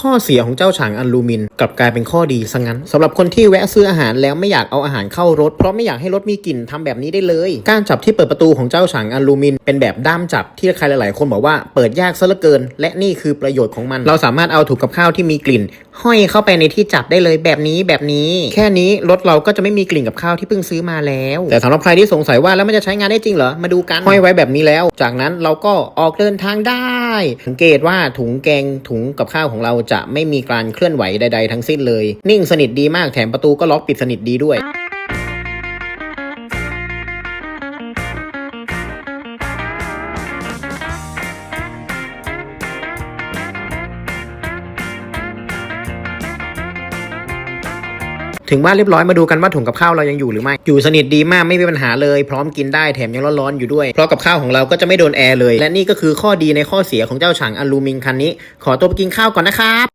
ข้อเสียของเจ้าฉางอลูมิน กลับกลายเป็นข้อดีซะงั้นสำหรับคนที่แวะซื้ออาหารแล้วไม่อยากเอาอาหารเข้ารถ เพราะไม่อยากให้รถมีกลิ่นทำแบบนี้ได้เลย การจับที่เปิดประตูของเจ้าฉางอลูมิน เป็นแบบด้ามจับที่ใครหลาย ๆ คนบอกว่าเปิดยากซะเหลือเกิน และนี่คือประโยชน์ของมัน เราสามารถเอาถุงกับข้าวที่มีกลิ่น ห้อยเข้าไปในที่จับได้เลยแบบนี้แบบนี้ แค่นี้รถเราก็จะไม่มีกลิ่นกับข้าวที่เพิ่งซื้อมาแล้ว แต่สำหรับใครที่สงสัยว่าแล้วมันจะใช้งานได้จริงเหรอมาดูกันห้อยไว้แบบนี้แล้ว จากนั้นเราก็ออกเดินทางได้สังเกตว่าถุงแกงถุงกับข้าวของเราจะไม่มีการเคลื่อนไหวใด ๆ ทั้งสิ้นเลย นิ่งสนิทดีมากแถมประตูก็ล็อกปิดสนิทดีด้วย ถึงบ้านเรียบร้อยมาดูกันว่าถุงกับข้าวเรายังอยู่หรือไม่ อยู่สนิทดีมากไม่มีปัญหาเลย พร้อมกินได้แถมยังร้อนๆอยู่ด้วย เพราะกับข้าวของเราก็จะไม่โดนแอร์เลย และนี่ก็คือข้อดีในข้อเสียของเจ้าฉางอลูมินคันนี้ ขอตัวไปกินข้าวก่อนนะครับ